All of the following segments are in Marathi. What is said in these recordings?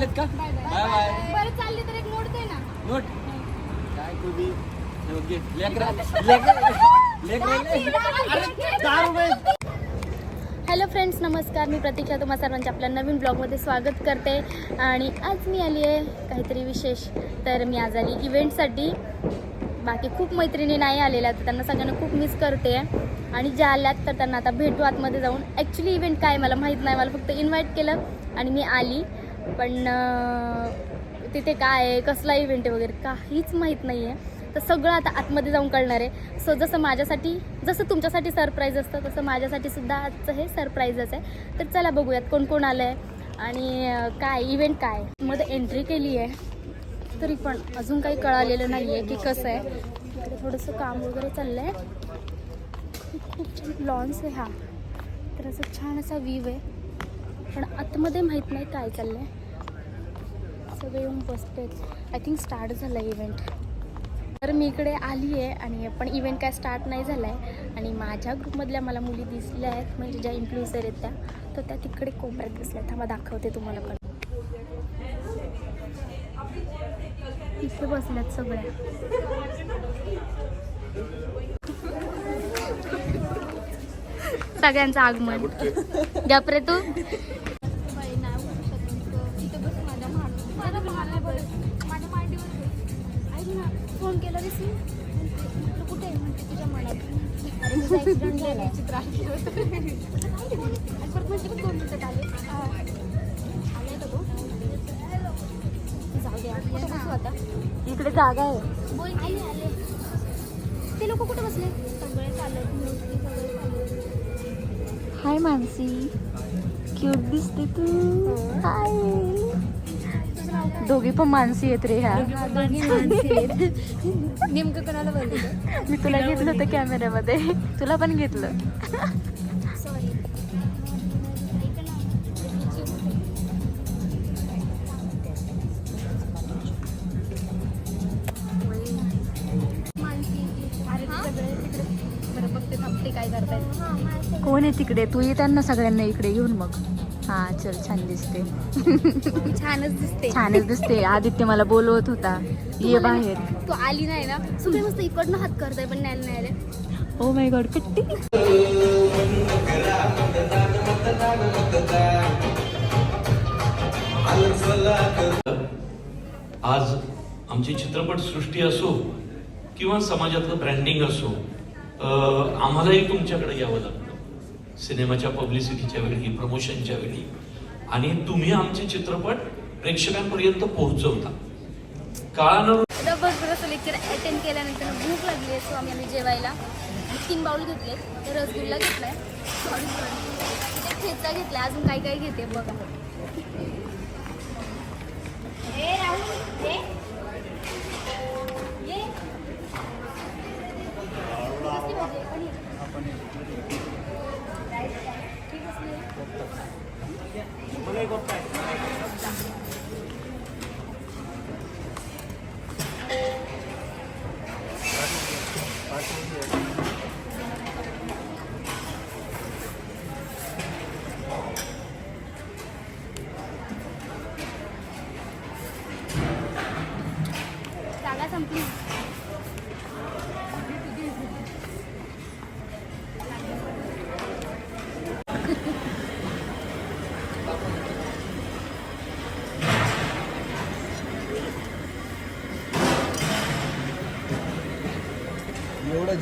चाललेत का? Bye bye. बरं चालली तर एक मोडते ना. नोट काय तू बी हे बघ, घे. लेकरं लेकरं लेकरं अरे दहा रुपये हॅलो फ्रेंड्स नमस्कार. मी प्रतीक्षा. तुम्हा सर्वांच्या आपल्या नवीन ब्लॉगमध्ये स्वागत करते. आणि आज मी आली आहे काहीतरी विशेष. तर मी आज आली इव्हेंटसाठी बाकी खूप मैत्रिणी नाही आलेल्या तर त्यांना सगळ्यांना खूप मिस करते. आणि ज्या आल्यात तर त्यांना आता भेटू आतमध्ये जाऊन. ॲक्च्युली इव्हेंट काय मला माहीत नाही. मला फक्त इन्व्हाइट केलं आणि मी आली. पण तिथे काय आहे कसला इव्हेंट आहे वगैरे काहीच माहीत नाही आहे तर सगळं आता आतमध्ये जाऊन कळणार आहे. सो जसं माझ्यासाठी जसं तुमच्यासाठी सरप्राईज असतं तसं माझ्यासाठी सुद्धा आजचं हे सरप्राईजच आहे. तर चला बघूयात कोण कोण आलं आहे आणि काय इव्हेंट काय मध्ये एंट्री केली आहे. तरी पण अजून काही कळालेलं नाही आहे की कसं आहे. इकडे थोडंसं काम वगैरे चाललं आहे खूप छान लॉन्स आहे हा. तर असं छान असा व्ह्यू आहे. पण आतमध्ये माहीत नाही काय चाललं आहे सगळे येऊन बसतेच आय थिंक स्टार्ट झालं आहे इव्हेंट तर मी इकडे आली आहे आणि पण इव्हेंट काय स्टार्ट नाही झाला आहे आणि माझ्या ग्रुपमधल्या मला मुली दिसल्या आहेत. म्हणजे ज्या इन्फ्लुएन्सर आहेत त्या. तर त्या तिकडे कोपऱ्यात दिसल्या थांबा दाखवते तुम्हाला पण. इथे बसल्यात सगळ्या. सगळ्यांचं आगमन. गपरे तू. फोन केला रिसीव कुठे आहे? म्हणते तुझ्या मनात. अरे माझा ऍक्सिडेंट झाला चित्र आणि परत म्हणते पण दोन मिनिटात आले का तो? जाऊ आता? इकडे जागा आहे. बोल आले आले. ते लोक कुठे बसले? सगळे चालत हाय मानसी. क्यूट दिसते तू. हाय दोघी पण मानसी आहेत रे ह्या. नेमकं कोणाला मी तुला घेतलं होतं कॅमेऱ्यामध्ये. तुला पण घेतलं. कोण आहे तिकडे? तू ये त्यांना सगळ्यांना इकडे घेऊन मग. हा चल छान दिसते. छानच दिसते. छानच दिसते. आदित्य मला बोलवत होता. ये बाहेर. तू आली नाही ना? सगळे मस्त इकडनं हात करताय पण न्यायला नाही आले. ओ माय गॉड कट्टी आज आमची चित्रपटसृष्टी असो किंवा समाजातलं ब्रँडिंग असो आम्हालाही तुमच्याकडे यावं लागतं. सिनेमाच्या पब्लिसिटीच्या वेळी प्रमोशनच्या वेळी. आणि तुम्ही आमचे चित्रपट प्रेक्षकांपर्यंत पोहोचवता. काळानं आता भरपूर असं लेक्चर अटेंड केल्यानंतर भूक लागली आहे सो आम्ही आम्ही जेवायला तीन बाउल घेतले. तर रसगुल्ला घेतलाय. सॉरी सॉरी ठेचा घेतला अजून काय काय घेते बघा.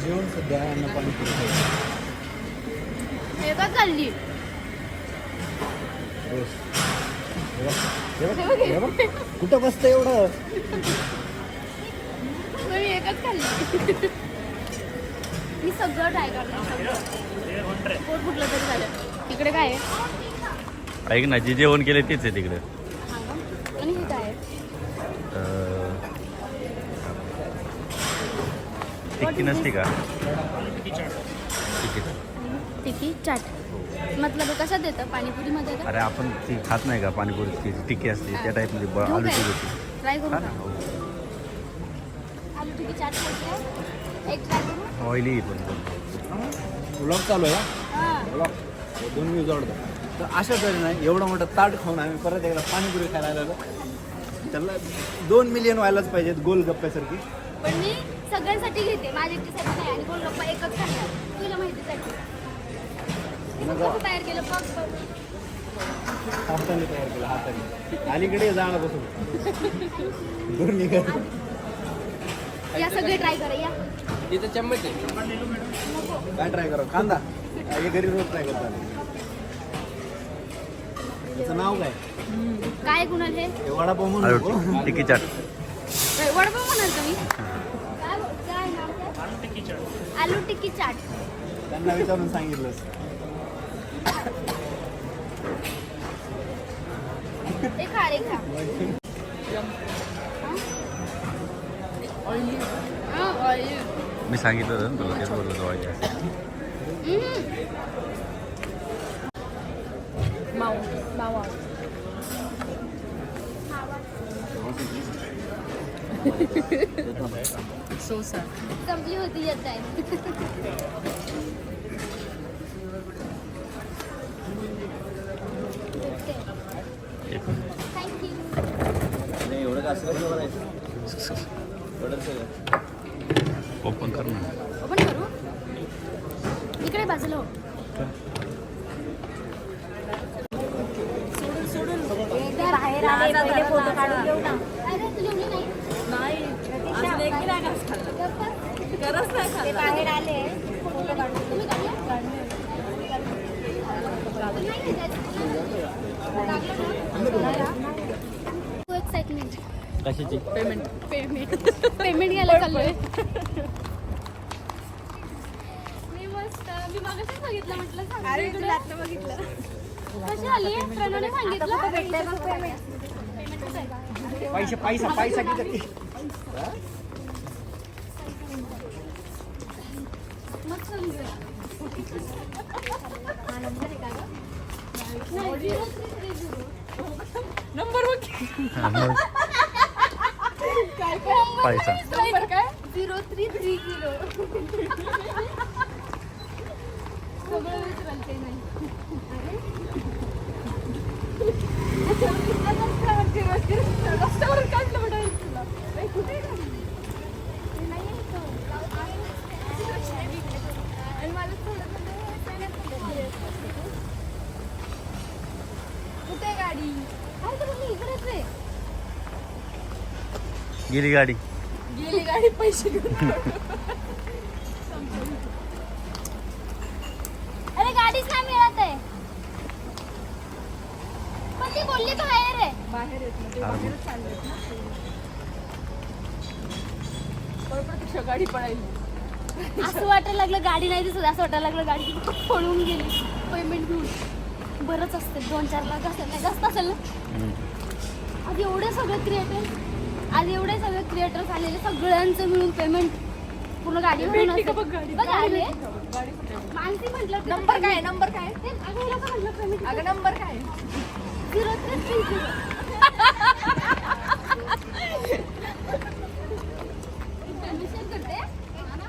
जेवण सध्या अन्न पाणी हे का चालली. कुठं बसतं एवढं? मी एकच खाल्ली. मी सगळं ट्राय करणार. पोट फुटलं तरी झालं इकडे काय आहे? ऐक ना जे जेवण केले तेच आहे तिकडे. टिक्की नसते का? टिक्की टिकी चाट मतलब कशात येतं? पाणीपुरीमध्ये का? अरे आपण ती खात नाही का? पाणीपुरी ती टिक्की असते त्या टाईपमध्ये आलू टिक्की होती. ट्राय करू का हो. आलू टिकी चाट खायची एक ट्राय करू. ऑइली पण. ब्लॉग चालू आहे हां. ब्लॉग दोन व्ह्यूज आवडतात तर अशा तऱ्हेने एवढं मोठं ताट खाऊन आम्ही परत एकदा पाणीपुरी खायला आलेलो. त्याला दोन मिलियन व्हायलाच पाहिजेत गोल गप्प्यासारखी. पण मी सगळ्यांसाठी घेते. माझ्या एकटीसाठी नाही आणि गोलगप्पा एकच खाणार तुला कसं तयार केलं बघ हाताने तयार केला हाताने. अलीकडे जाणार बसून दूर निघत या सगळे ट्राय करा या. तिथे चम्मच आहे. काय ट्राय करा? कांदा. हे घरी रोज ट्राय करतो आम्ही. त्याचं नाव काय? काय कुणाल हे? हे वडापाव म्हणून. टिकी चाट. वडापाव म्हणाल तुम्ही? काय काय नाव काय? आलू टिक्की चाट. त्यांना विचारून सांगितलंस. ते खा रे खा oily. मी सांगितलं होतं ना तुला तेच बोललो होतो वाईट आहे. हम्म. संपली होती येत आहे एक थँक्यू नाही एवढं का असं कसं करायचं? एवढं सगळं ओपन कर ना ओपन करू? इकडे बाजूला हो. एकदा बाहेर आले पहिले फोटो काढून घेऊ ना अरे तू जेवली नाही ते बाहेर आले. फोटो काढले? नाही, नाही, एक्साइटमेंट कशाची पेमेंट घ्यायला चाललोय. मी मस्त. मी मागाशीच बघितलं म्हटलं सांग. तुला आता बघितलं कशी आली? प्रणवने सांगितलं. भेटतंय मग पेमेंट पेमेंट कसं आहे? पैसा पैसा पैसा किती मग समजूया हा नंबर आहे का गं? नाही, zero three three zero. मग पैसा नंबर काय? Zero three three zero. सगळं विचाराल ते नाही रस्त्यावर काढलं म्हणाल तुला कुठे आणि मला थोडं कुठे गाडी? अरे तर मी इकडेच आहे. गेली गाडी. गेली गाडी पैसे घेऊन अरे गाडीच नाही मिळत आहे. पण ती बोलली बाहेर आहे. हा, मग. असं वाटायला लागलं गाडी नाही दिसत असं वाटायला लागलं गाडी पळून गेली. पेमेंट घेऊन. बरंच असते दोन चार लाख असेल नाही जास्त असेल ना. आज एवढे सगळे क्रिएटर आज एवढे सगळे क्रिएटर आलेले सगळ्यांचं मिळून पेमेंट पूर्ण गाडी भरून असते. बघ आले. मानसी म्हटलं नंबर काय नंबर काय अगं हिला का म्हटलं पेमेंट अगं नंबर काय झिरो थ्री थ्री करते अरे नाव नाही विचारत होते थांबणारी हिच्यासोबतचा plan होता. तेच विचारत होते. हॅलो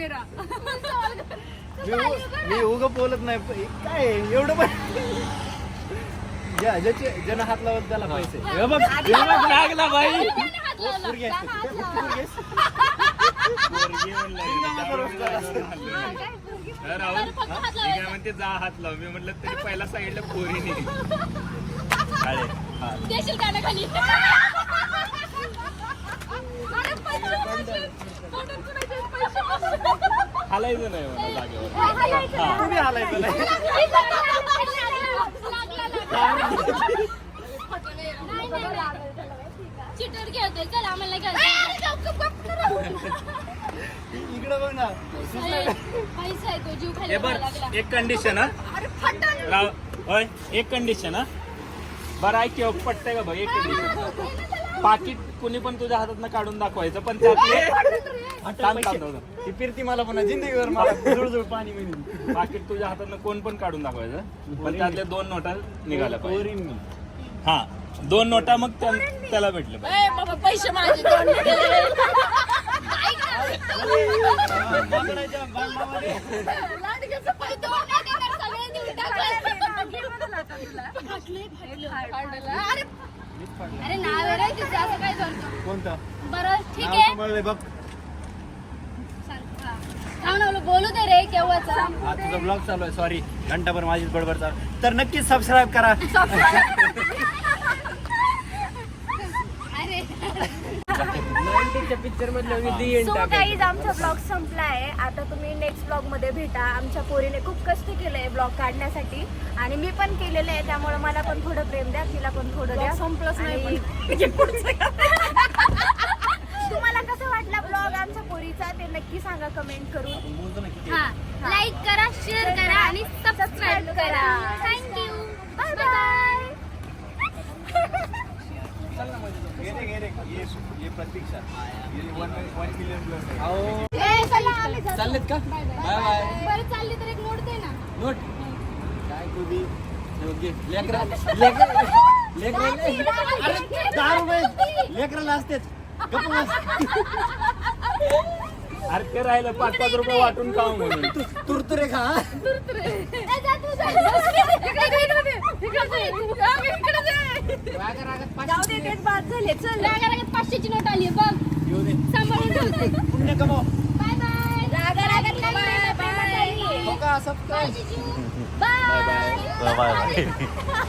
मेरा। मी उ- मी उग बोलत नाही काय आहे? एवढं पण ज्या ज्याचे ज्यानं हात लावत त्याला पैसे. हे बघ हे बघ, लागला बाई. पोरगी. हा, फक्त हात लावायचा. म्हणते जा हात लाव. मी म्हटलं तरी पहिला सांगितलं पोरीने. देशील कानाखाली अरे, पैसे वाचले. तोंडात कुणाचे पैसे हालायचं नाही मला जागेवर. तुम्ही हालायचं नाही. चिटर खेळतोय चल आम्हाला खेळतोय इकडे बघ ना. पैसा आहे तो जीव खाली बर लागला. एक कंडिशन हा. राव होय एक कंडिशन हा. बरं ऐक की, पटतंय का बघ एक कंडिशन पाकिट कुणी पण तुझ्या हातात काढून दाखवायचं पण त्यातले. ती फिरती मला पुन्हा जिंदगीवर मला जुळजुळ पाणी मिळेल पाकिट तुझ्या हातात कोण पण काढून दाखवायचं पण त्यातले दोन नोटा निघाल्या पाहिजे हा दोन नोटा मग त्या- त्याला भेटले पैसे माझे दोन अरे नाव आहे असं काय करतो कोणता बरं ठीक आहे बघ. थांब ना, मला बोलू दे रे केव्हाचा हा तुझा ब्लॉग चालू आहे सॉरी घंटाभर माझीच बडबड चालू तर नक्कीच सबस्क्राईब करा. सो गाईज आमचा ब्लॉग संपला आहे आता तुम्ही नेक्स्ट ब्लॉगमध्ये भेटा. आमच्या पोरीने खूप कष्ट केलंय ब्लॉग काढण्यासाठी. आणि मी पण केलेलं आहे त्यामुळे मला पण थोडं प्रेम द्या तिला पण थोडं द्या. संपलंच नाही तुम्हाला कसं वाटला ब्लॉग आमच्या पोरीचा? ते नक्की सांगा कमेंट करून. हा. लाईक करा शेअर करा आणि सबस्क्राईब करा. थँक्यू बाय बाय चाललेत का? Bye bye. बरं चालली तर एक नोट दे ना. नोट? काय तुझी योग्य लेकरा लेकरा लेकरा दहा रुपये लेकराला असतेच गप्प बस. अरे ते राहिलं पाच पाच रुपये वाटून खाऊ म्हणून. तुरतुरे खा? ए, जा तू, जा. इकडे, इकडे, इकडे, इकडे, इकडे दे. जाऊ दे तेच बाद झाले चल रागा रागात पाचशेची नोट आली बघ सांभाळून ठेवते पुण्य कमाव बाय बाय रागा रागात नाही, bye. Bye. Bye. Bye bye.